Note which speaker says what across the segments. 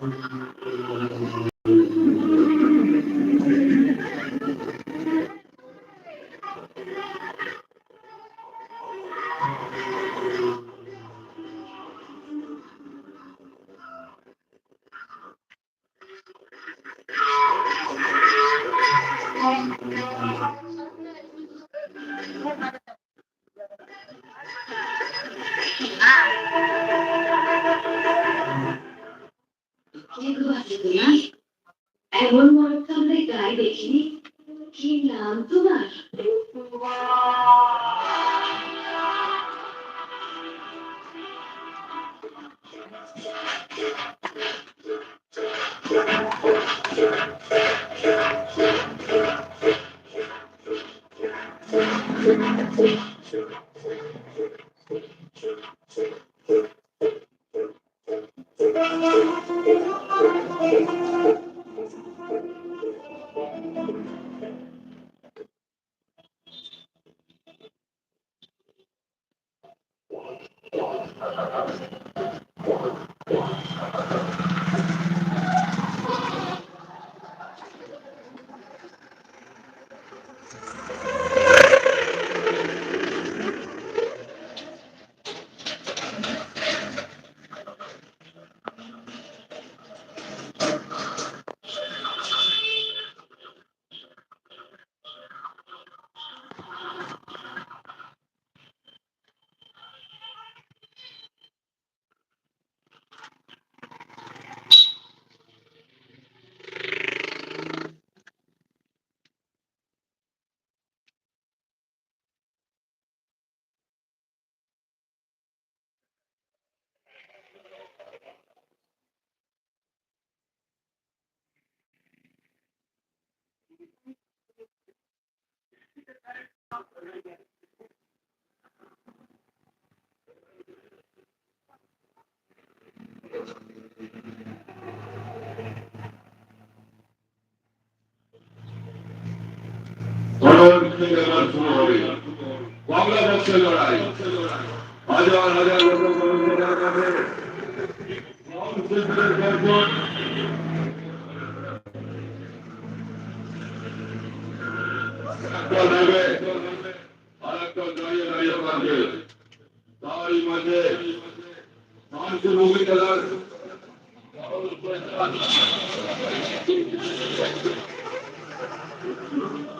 Speaker 1: thank you কে গো আছে তুমি এমন মরদ তো আমরা গায়ে দেখিনি
Speaker 2: হবে। কংগ্রেস পক্ষে লড়াই। হাজার হাজার লোক তারই মাঝে মানুষের
Speaker 3: ভূমিকা Thank you.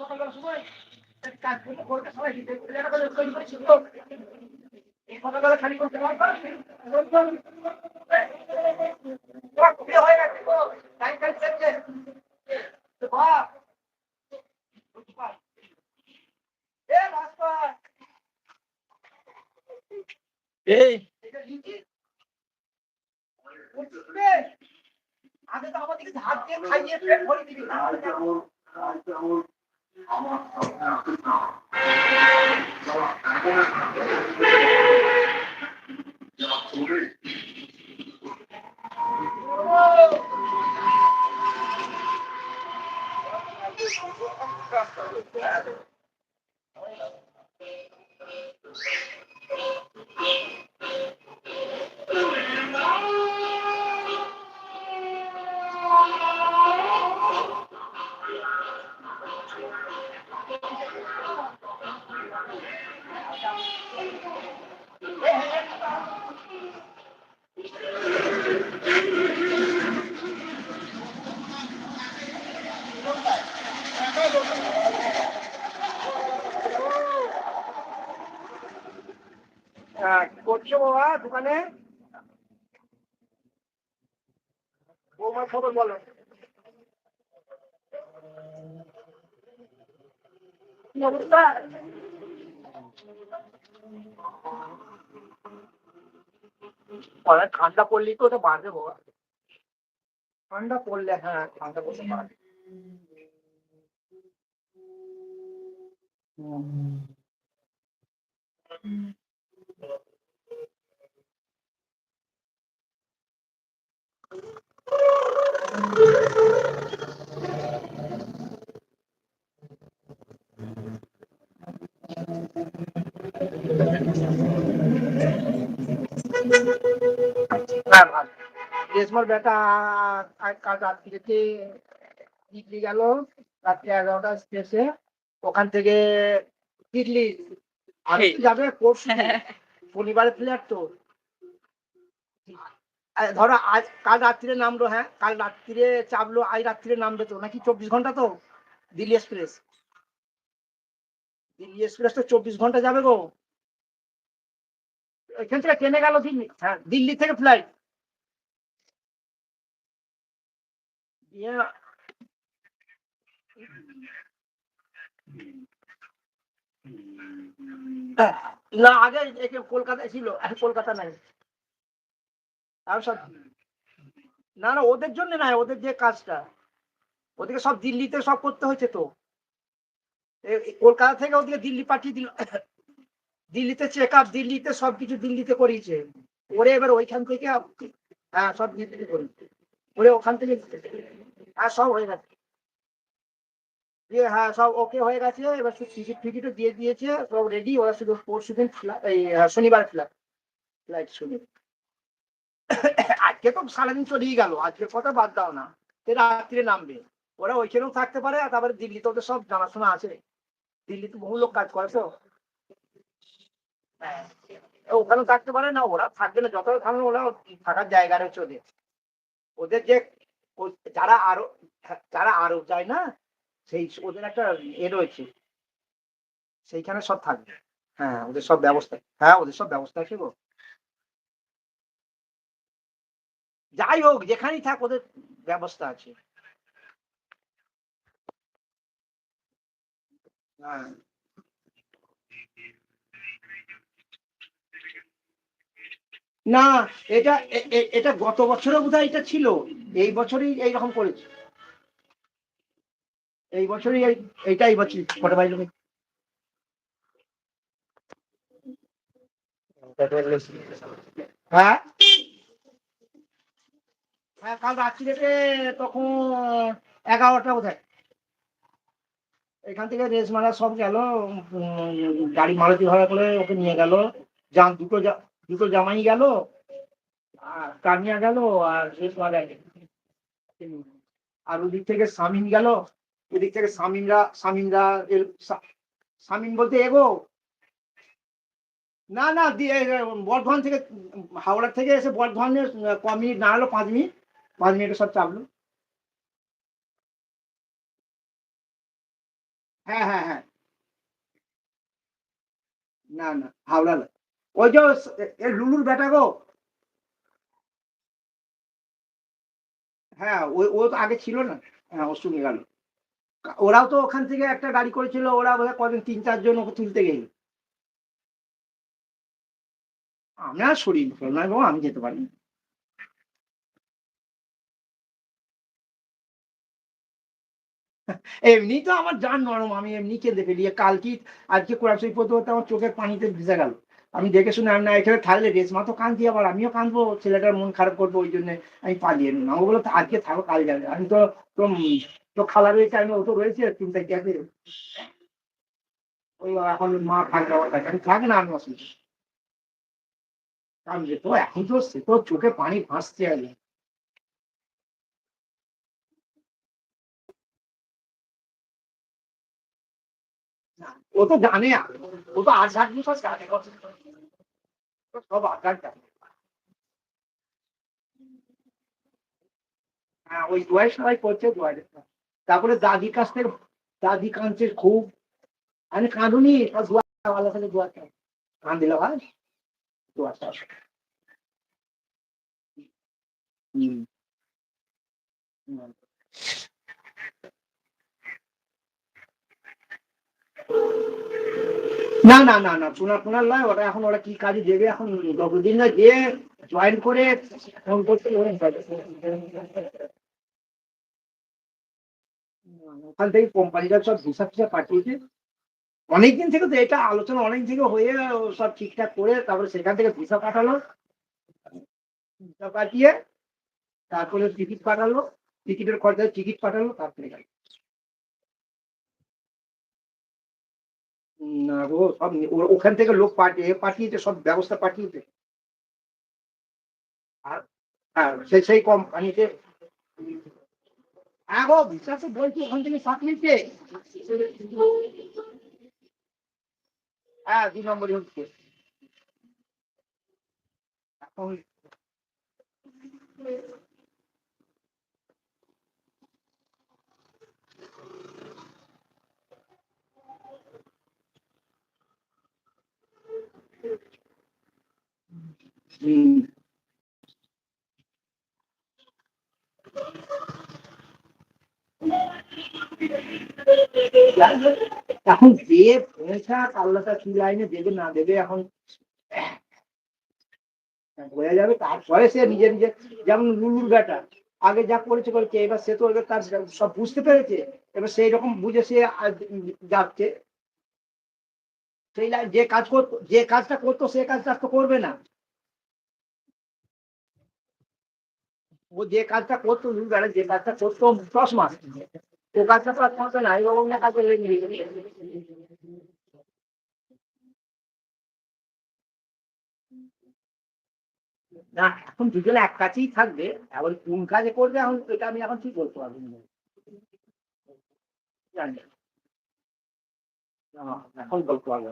Speaker 3: সকালবেলা সময় কাজ করলে কলকাতা সবাই করে এই। আগে তো আমাদেরকে হাত দিয়ে খাইয়ে পেট ভরে দিবি। তাহলে কেমন? হ্যাঁ, খবর বলো কি ঠান্ডা পড়লেই তো ওটা বাড়বে বাবা। ঠান্ডা পড়লে হ্যাঁ ঠান্ডা পড়লে বাড়বে। হ্যাঁ রেশমার বেটা কাল রাত্রিতে গেল। রাত্রি এগারোটা স্টেশে ওখান থেকে। যাবে পরশু শনিবারে ফ্ল্যাট তো ধরো আজ, কাল রাত্রিরে নামলো হ্যাঁ? কাল রাত্রিরে চাপলো, আজ রাত্রিরে নামবে তো। নাকি চব্বিশ ঘণ্টা তো? দিল্লি এক্সপ্রেস। দিল্লি এক্সপ্রেস তো চব্বিশ ঘণ্টা যাবে গো। এখান থেকে ট্রেনে গেল দিল্লি। হ্যাঁ দিল্লি থেকে ফ্লাইট। না, আগে কলকাতায় ছিল কলকাতা নাই। আর সব না না, ওদের জন্য নয় ওদের যে কাজটা। ওদেরকে সব দিল্লিতে সব করতে হয়েছে তো। কলকাতা থেকে ওদিকে দিল্লি পাঠিয়ে দিল। দিল্লিতে চেক আপ দিল্লিতে সবকিছু দিল্লিতে করিয়েছে। ওরে এবার ওইখান থেকে হ্যাঁ সব দিল্লিতে করিয়েছে ওরে ওখান থেকে হ্যাঁ সব হয়ে গেছে। দিয়ে হ্যাঁ সব ওকে হয়ে গেছে। এবার টিকিট ফিকিটও দিয়ে দিয়েছে। সব রেডি ওরা শুধু পরশু দিন এই শনিবার ফ্লাইট ফ্লাইট শুধু আজকে তো সারাদিন চলেই গেল আজকের কথা বাদ দাও না। রাত্রে নামবে। ওরা ওইখানেও থাকতে পারে আর তারপরে দিল্লিতে ওদের সব জানাশোনা আছে। দিল্লিতে বহু লোক কাজ করে তো। হ্যাঁ, ওখানেও থাকতে পারে না ওরা থাকবে না যত থাকবে ওরা থাকার জায়গা রয়েছে ওদের ওদের যে যারা আরও যারা আরও যায় না সেই ওদের একটা এ রয়েছে। সেইখানে সব থাকবে। হ্যাঁ ওদের সব ব্যবস্থা হ্যাঁ ওদের সব ব্যবস্থা আছে গো। যাই হোক, যেখানেই থাক, ওদের ব্যবস্থা আছে। হ্যাঁ। না, এটা এটা গত বছরও বোধহয় এটা ছিল। এই বছরই এইরকম করেছে। এই বছরই এই এইটা এই বছর কটা বাইরে হ্যাঁ? হ্যাঁ কাল রাত্রিতে তখন এগারোটা বোধহয়। এখান থেকে রেস মারা সব গেল গাড়ি মারুতি ভাড়া করে ওকে নিয়ে গেল। জাম দুটো দুটো জামাই গেল আর কানিয়া গেল আর রেস মারা আর ওদিক থেকে সামিন গেল। এদিক থেকে সামিনরা সামিনরা সামিন বলতে এগো। না না বর্ধমান থেকে হাওড়া থেকে এসে বর্ধমানের আহ, ক মিনিট না হলো পাঁচ মিনিট। পাঁচ মিনিটে সব চাপলো। হ্যাঁ হ্যাঁ হ্যাঁ। না না হাওড়া না ওই যে লুলুর বেটা গো। হ্যাঁ ওই ও তো আগে ছিল না। হ্যাঁ ও শুনে গেল। ওরাও তো ওখান থেকে একটা গাড়ি করেছিল, ওরা বোধহয় কদিন, তিন চারজন ওকে তুলতে গেল। আমি আর শরীর নয় বাবা আমি যেতে পারি এমনি তো আমার জান নরম, আমি এমনি কেঁদে ফেলি কালকে আজকে কোরআশই পড়তে পড়তে আমার চোখের পানিতে ভিজে গেল। আমি দেখে শুনে আমি না, এখানে থাকলে রেস মা তো কাঁদছি আবার, আমিও কাঁদবো, ছেলেটার মন খারাপ করব ওই জন্য আমি পালিয়ে নিলাম ও বলো আজকে থাকো, কাল যাবে। আমি তো তো খালা রয়েছে, আমি ও তো রয়েছে চিন্তা গেছে ওই এখন মা থাকবে আমার কাছে আমি থাক না, আমি অসুবিধা আমি তো, এখন তো সে তো চোখে পানি ভাসছে আগে ও তো জানে। ও তো ও সব আকার জানে। হ্যাঁ ওই দোয়াই সবাই করছে তারপরে দাদি থেকে, দাদি কাঁদছে খুব। আমি কাঁদুনি দোয়া ভাই? না না না না সোনার ফোনার নয় ওটা এখন, ওরা কি কাজে দেবে এখন? যতদিন না যে জয়েন করে ফোন করতে ওখান থেকে কোম্পানিটা সব হিসাব ফিসাব পাঠিয়েছে। অনেকদিন থেকে তো এটা আলোচনা অনেক থেকে হয়ে সব ঠিকঠাক করে তারপরে সেখান থেকে ভিসা পাঠালো। ভিসা পাঠিয়ে তারপরে টিকিট পাঠালো। টিকিটের খরচা টিকিট পাঠালো, তারপরে গেল। না গো, সব ওখান থেকে লোক পাঠিয়ে পাঠিয়েছে, সব ব্যবস্থা পাঠিয়েছে। আর সেই সেই কোম্পানিতে। হ্যাঁ গো বিশ্বাস বলছি, ওখান থেকে পাঠিয়েছে হ্যাঁ দুই নম্বরই হচ্ছে। এখন এখন যে পয়সা আল্লাহটা কি লাইনে দেবে না দেবে, এখন বোঝা যাবে। তারপরে সে নিজে নিজে, যেমন লুলুর বেটা, আগে যা করেছে করেছে, এবার সে তো তার সব বুঝতে পেরেছে, এবার সেই রকম বুঝে সে যাচ্ছে। সেই যে কাজ করতো যে কাজটা করতো, সে কাজটা তো করবে না। ও যে কাজটা করতো লুলুর যে কাজটা করতো দশ মাস ও কাজটা তো আর করবে না এই বাবু না না, এখন দুজনে এক কাছেই থাকবে, এবার কোন কাজে করবে এখন, এটা আমি এখন ঠিক বলতে পারব জানি এখন বলতে পারব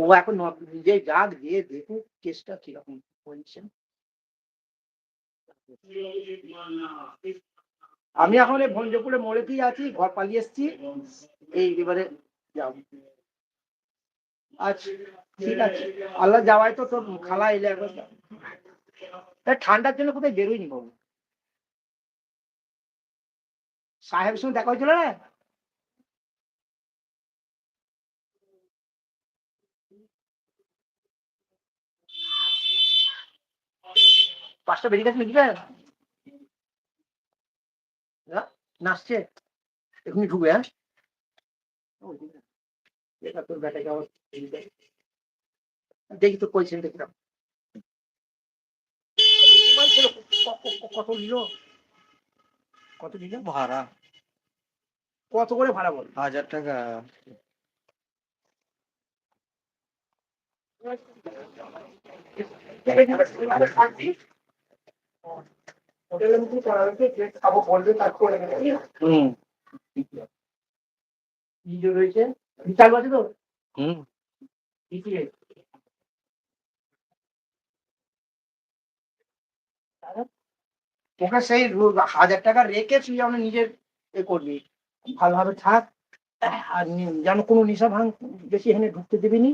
Speaker 3: ও এখন নিজে যাক দিয়ে দেখুক, কেসটা কীরকম বলছেন আমি এখন এই ভঞ্জপুরে মোড়েতেই আছি, ঘর পালিয়ে এসছি। এই এবারে যাব আচ্ছা ঠিক আছে। আল্লাহ যাওয়াই তো তোর খালা এলে একবার ঠান্ডার জন্য কোথায় বেরোয়নি বাবু? সাহেবের সঙ্গে দেখা হয়েছিল না? পাঁচটা বেরিয়ে গেছে লিখবে নাচছে এখনই ঢুকবে হ্যাঁ? তোর দেখি তো পয়সা দেখি দাও। ক- ক- ক- কত নিল? কত নিল?
Speaker 4: ভাড়া।
Speaker 3: কত করে ভাড়া বল?
Speaker 4: হাজার টাকা।
Speaker 3: হয়েছে যে খাব বলবে তার করে
Speaker 4: হুম।
Speaker 3: রয়েছে? চালু আছে তো?
Speaker 4: হুম।
Speaker 3: ওকে সেই হাজার টাকা রেখে তুই আমরা নিজের এ করবি। ভালোভাবে থাক। আর যেন কোনো নেশা ভাঙ বেশি এখানে ঢুকতে দিবি নি